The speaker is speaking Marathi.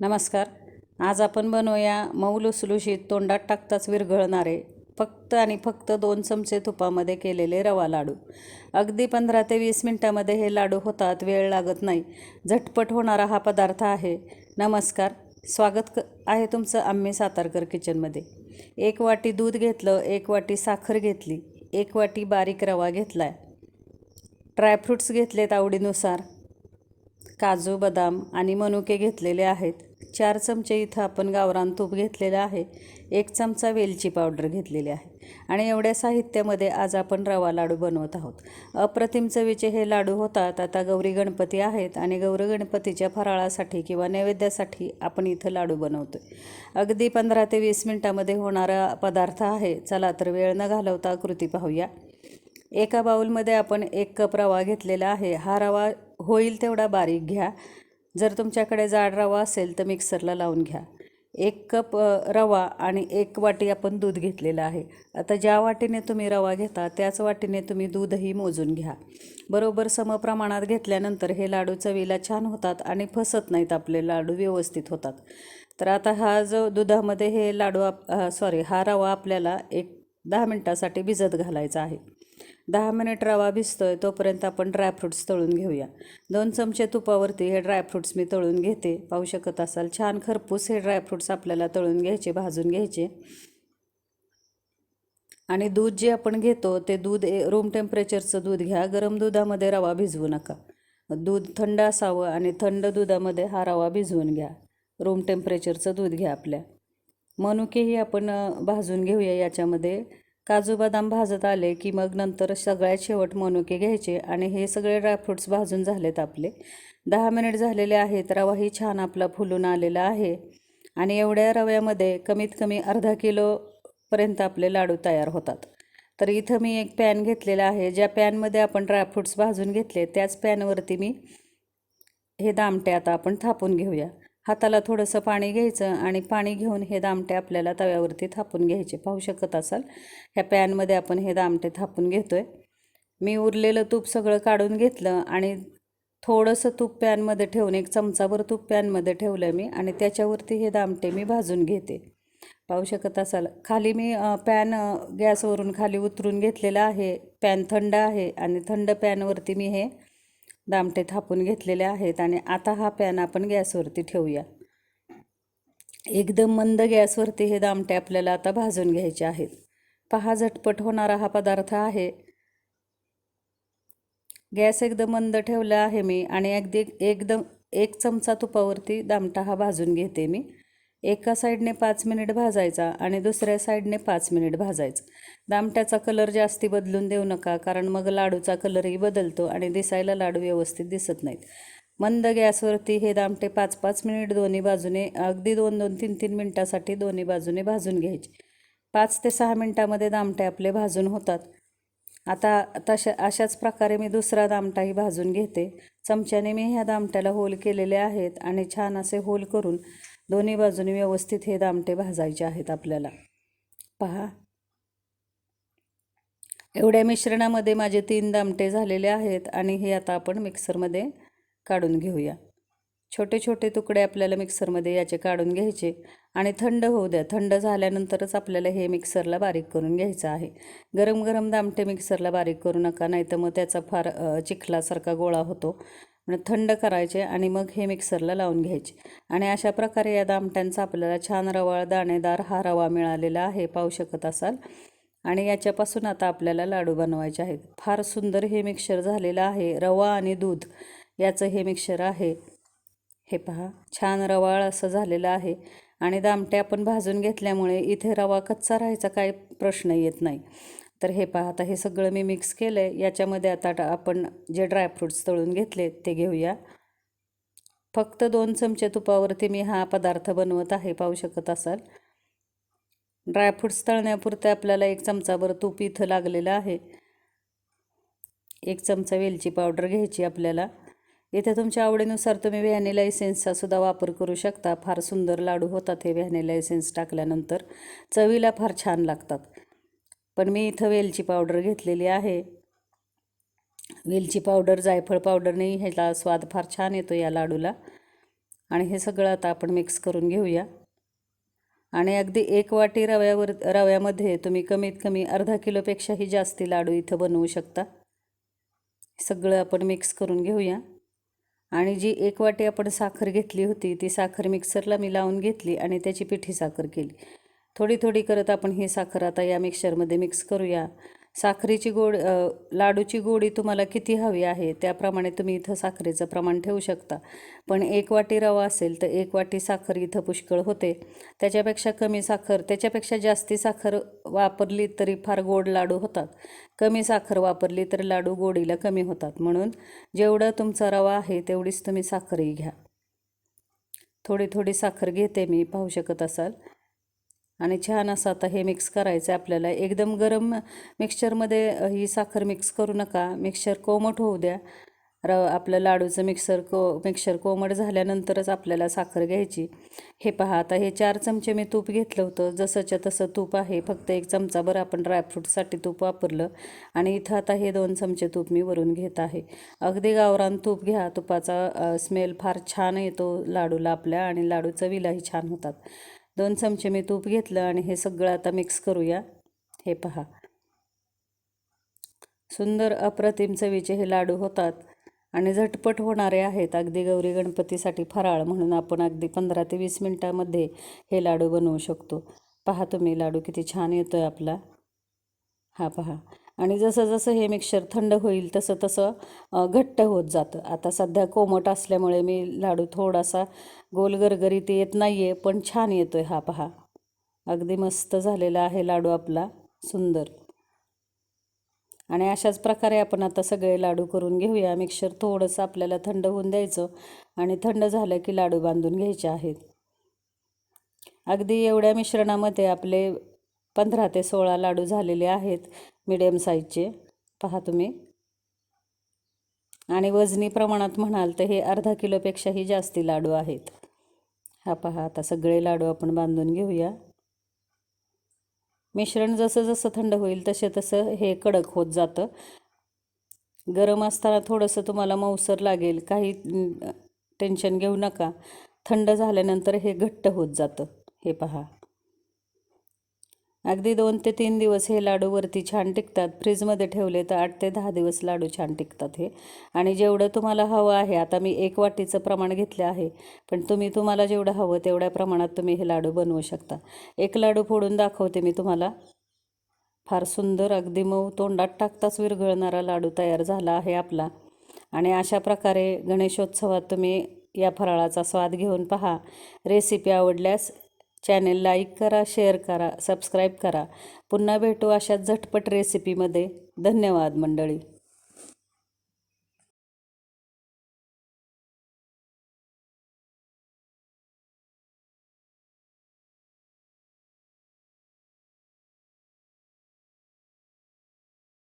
नमस्कार. आज आपण बनवूया मऊ लुसलुशीत तोंडात टाकताच विरघळणारे फक्त आणि फक्त दोन चमचे तुपामध्ये केलेले रवा लाडू. अगदी पंधरा ते वीस मिनटामध्ये हे लाडू होतात वेळ लागत नाही. झटपट होणारा हा पदार्थ आहे. नमस्कार. स्वागत क आहे तुमचं आम्ही सातारकर किचनमध्ये. एक वाटी दूध घेतलं एक वाटी साखर घेतली एक वाटी बारीक रवा घेतला आहे ड्रायफ्रूट्स घेतलेत आवडीनुसार. काजू बदाम आणि मनुके घेतलेले आहेत. चार चमचे इथं आपण गावरान तूप घेतलेलं आहे. एक चमचा वेलची पावडर घेतलेली आहे. आणि एवढ्या साहित्यामध्ये आज आपण रवा लाडू बनवत आहोत. अप्रतिम चवीचे हे लाडू होतात. आता गौरी गणपती आहेत आणि गौरी गणपतीच्या फराळासाठी किंवा नैवेद्यासाठी आपण इथं लाडू बनवतो अगदी पंधरा ते वीस मिनटामध्ये होणारा पदार्थ आहे. चला तर वेळ न घालवता कृती पाहूया. एका बाऊलमध्ये आपण एक कप रवा घेतलेला आहे. हा रवा होईल तेवढा बारीक घ्या. जर तुमच्याकडे जाड रवा असेल तर मिक्सरला लावून घ्या. एक कप रवा आणि एक वाटी आपण दूध घेतलेलं आहे. आता ज्या वाटीने तुम्ही रवा घेता त्याच वाटीने तुम्ही दूधही मोजून घ्या. बरोबर समप्रमाणात घेतल्यानंतर हे लाडू चवीला छान होतात आणि फसत नाहीत आपले लाडू व्यवस्थित होतात. तर आता हा जो दुधामध्ये हे लाडू आप सॉरी हा रवा आपल्याला एक दहा मिनटासाठी भिजत घालायचा आहे. दहा मिनिट रवा भिजतोय तोपर्यंत आपण ड्रायफ्रूट्स तळून घेऊया. दोन चमचे तुपावरती हे ड्रायफ्रूट्स मी तळून घेते. पाहू शकत असाल छान खरपूस हे ड्रायफ्रुट्स आपल्याला तळून घ्यायचे भाजून घ्यायचे. आणि दूध जे आपण घेतो ते दूध रूम टेम्परेचरचं दूध घ्या. गरम दुधामध्ये रवा भिजवू नका. दूध थंड असावं आणि थंड दुधामध्ये हा रवा भिजवून घ्या. रूम टेम्परेचरचं दूध घ्या आपल्या. मनुकेही आपण भाजून घेऊया याच्यामध्ये. काजू बदाम भाजत आले की मग नंतर सगळ्यात शेवट मनुके घ्यायचे आणि हे सगळे ड्रायफ्रूट्स भाजून झालेत आपले. दहा मिनिट झालेले आहेत रवाही छान आपला फुलून आलेला आहे. आणि एवढ्या रव्यामध्ये कमीत कमी अर्धा किलोपर्यंत आपले लाडू तयार होतात. तर इथं मी एक पॅन घेतलेला आहे. ज्या पॅनमध्ये आपण ड्रायफ्रूट्स भाजून घेतले त्याच पॅनवरती मी हे दामटे आता आपण थापून घेऊया. हाताला थोडंसं पाणी घ्यायचं आणि पाणी घेऊन हे दामटे आपल्याला तव्यावरती थापून घ्यायचे. पाहू शकत असाल ह्या पॅनमध्ये आपण हे दामटे थापून घेतो आहे मी उरलेलं तूप सगळं काढून घेतलं आणि थोडंसं तूप पॅनमध्ये ठेवून एक चमचाभर तूप पॅनमध्ये ठेवलं मी आणि त्याच्यावरती हे दामटे मी भाजून घेते. पाहू शकत असाल खाली मी पॅन गॅसवरून खाली उतरून घेतलेला आहे. पॅन थंड आहे आणि थंड पॅनवरती मी हे दामटे थापून घेतलेले आहेत आणि आता हा पॅन आपण गॅसवरती ठेवूया. एकदम मंद गॅसवरती हे दामटे आपल्याला आता भाजून घ्यायचे आहेत. पहा झटपट होणारा हा पदार्थ आहे. गॅस एकदम मंद ठेवला आहे मी आणि अगदी एकदम एक चमचा तुपावरती दामटा हा भाजून घेते मी. एका साईडने पाच मिनिट भाजायचा आणि दुसऱ्या साईडने पाच मिनिट भाजायचं. दामट्याचा कलर जास्ती बदलून देऊ नका कारण मग लाडूचा कलरही बदलतो आणि दिसायला लाडू व्यवस्थित दिसत नाहीत. मंद गॅसवरती हे दामटे पाच पाच मिनिट दोन्ही बाजूने अगदी दोन दोन तीन तीन मिनटासाठी दोन्ही बाजूने भाजून घ्यायचे. पाच ते सहा मिनटामध्ये दामटे आपले भाजून होतात. आता तशा अशाच प्रकारे मी दुसरा दामटाही भाजून घेते. चमच्याने मी ह्या दामट्याला होल केलेले आहेत आणि छान असे होल करून दोन्ही बाजूने व्यवस्थित हे दामटे भाजायचे आहेत आपल्याला. पहा एवढ्या मिश्रणामध्ये माझे तीन दामटे झालेले आहेत आणि हे आता आपण मिक्सरमध्ये काढून घेऊया. छोटे छोटे तुकडे आपल्याला मिक्सरमध्ये याचे काढून घ्यायचे आणि थंड होऊ द्या. थंड झाल्यानंतरच आपल्याला हे मिक्सरला बारीक करून घ्यायचं आहे. गरम गरम दामटे मिक्सरला बारीक करू नका नाही तर मग त्याचा फार चिखलासारखा गोळा होतो. म्हणजे थंड करायचे आणि मग हे मिक्सरला लावून घ्यायचे. आणि अशा प्रकारे या दामट्यांचा आपल्याला छान रवाळ दाणेदार हा रवा मिळालेला आहे. पाहू शकत असाल. आणि याच्यापासून आता आपल्याला लाडू बनवायचे आहेत. फार सुंदर हे मिक्सर झालेलं आहे. रवा आणि दूध याचं हे मिक्सर आहे. हे पहा छान रवाळ असं झालेलं आहे. आणि दामटे आपण भाजून घेतल्यामुळे इथे रवा कच्चा राहायचा काय प्रश्न येत नाही. तर हे पहा आता हे सगळं मी मिक्स केलं आहे याच्यामध्ये आता आपण जे ड्रायफ्रूट्स तळून घेतले ते घेऊया. फक्त दोन चमचे तुपावरती मी हा पदार्थ बनवत आहे. पाहू शकत असाल? ड्रायफ्रूट्स तळण्यापुरते आपल्याला एक चमचाभर तूप इथं लागलेलं आहे. एक चमचा वेलची पावडर घ्यायची आपल्याला. इथे तुमच्या आवडीनुसार तुम्ही व्हॅनिला एसेन्सचा सुद्धा वापर करू शकता. फार सुंदर लाडू होतात हे व्हॅनिला एसेन्स टाकल्यानंतर. चवीला फार छान लागतात. पण मी इथं वेलची पावडर घेतलेली आहे. वेलची पावडर जायफळ पावडरने ह्याला स्वाद फार छान येतो या लाडूला. आणि हे सगळं आता आपण मिक्स करून घेऊया. आणि अगदी एक वाटी रव्यावर रव्यामध्ये तुम्ही कमीत कमी अर्धा किलोपेक्षाही जास्ती लाडू इथं बनवू शकता. सगळं आपण मिक्स करून घेऊया. आणि जी एक वाटी आपण साखर घेतली होती ती साखर मिक्सरला मी लावून घेतली आणि त्याची पिठी साखर केली. थोडी थोडी करत आपण ही साखर आता या मिक्सरमध्ये मिक्स करूया. साखरेची गोड लाडूची गोडी तुम्हाला किती हवी आहे त्याप्रमाणे तुम्ही इथं साखरेचं प्रमाण ठेवू शकता. पण एक वाटी रवा असेल तर एक वाटी साखर इथं पुष्कळ होते. त्याच्यापेक्षा कमी साखर त्याच्यापेक्षा जास्ती साखर वापरली तरी फार गोड लाडू होतात. कमी साखर वापरली तर लाडू गोडीला कमी होतात. म्हणून जेवढं तुमचा रवा आहे तेवढीच तुम्ही साखरही घ्या. थोडी थोडी साखर घेते मी पाहू शकत असाल. आणि छान असं आता हे मिक्स करायचं आहे आपल्याला. एकदम गरम मिक्सचरमध्ये ही साखर मिक्स करू नका. मिक्सर कोमट होऊ द्या. र आपलं लाडूचं मिक्सर को मिक्सर कोमट झाल्यानंतरच आपल्याला साखर घ्यायची. हे पहा आता हे चार चमचे मी तूप घेतलं होतं. जसंच्या तसं तूप आहे. फक्त एक चमचाभर आपण ड्रायफ्रूटसाठी तूप वापरलं. आणि इथं आता हे दोन चमचे तूप मी वरून घेत आहे. अगदी गावरान तूप घ्या. तुपाचा स्मेल फार छान येतो लाडूला आपल्या. आणि लाडू चवीलाही छान होतात. दोन चमचे मी तूप घेतलं आणि हे सगळं आता मिक्स करूया. हे पहा. सुंदर अप्रतिम चवीचे हे लाडू होतात आणि झटपट होणारे आहेत. अगदी गौरी गणपतीसाठी फराळ म्हणून आपण अगदी पंधरा ते वीस मिनटामध्ये हे लाडू बनवू शकतो. पहा तुम्ही लाडू किती छान येतो आहे आपला. हा पहा. आणि जसं जसं हे मिक्सर थंड होईल तसं तसं घट्ट होत जातं. आता सध्या कोमट असल्यामुळे मी लाडू थोडासा गोल गरगरीत येत नाही आहे पण छान येतो आहे हा पहा. अगदी मस्त झालेला आहे लाडू आपला सुंदर. आणि अशाच प्रकारे आपण आता सगळे लाडू करून घेऊया. मिक्सर थोडंसं आपल्याला थंड होऊन द्यायचं आणि थंड झालं की लाडू बांधून घ्यायचे आहेत. अगदी एवढ्या मिश्रणामध्ये आपले पंधरा ते सोळा लाडू झालेले आहेत. मिडियम साईजचे. पहा तुम्ही. आणि वजनी प्रमाणात म्हणाल तर हे अर्धा किलोपेक्षाही जास्ती लाडू आहेत. हा पहा आता सगळे लाडू आपण बांधून घेऊया. मिश्रण जसं जसं थंड होईल तसे तसं हे कडक होत जातं. गरम असताना थोडंसं तुम्हाला मऊसर लागेल. काही टेन्शन घेऊ नका. थंड झाल्यानंतर हे घट्ट होत जातं. हे पहा. अगदी दोन ते तीन दिवस हे लाडू वरती छान टिकतात. फ्रीजमध्ये ठेवले तर आठ ते दहा दिवस लाडू छान टिकतात हे. आणि जेवढं तुम्हाला हवं आहे आता मी एक वाटीचं प्रमाण घेतलं आहे पण तुम्ही तुम्हाला जेवढं हवं तेवढ्या प्रमाणात तुम्ही हे लाडू बनवू शकता. एक लाडू फोडून दाखवते मी तुम्हाला. फार सुंदर अगदी मऊ तोंडात टाकताच विरघळणारा लाडू तयार झाला आहे आपला. आणि अशा प्रकारे गणेशोत्सवात तुम्ही या फराळाचा स्वाद घेऊन पहा. रेसिपी आवडल्यास चॅनेल लाईक करा शेअर करा सबस्क्राईब करा. पुन्हा भेटू अशा झटपट रेसिपीमध्ये. धन्यवाद मंडळी.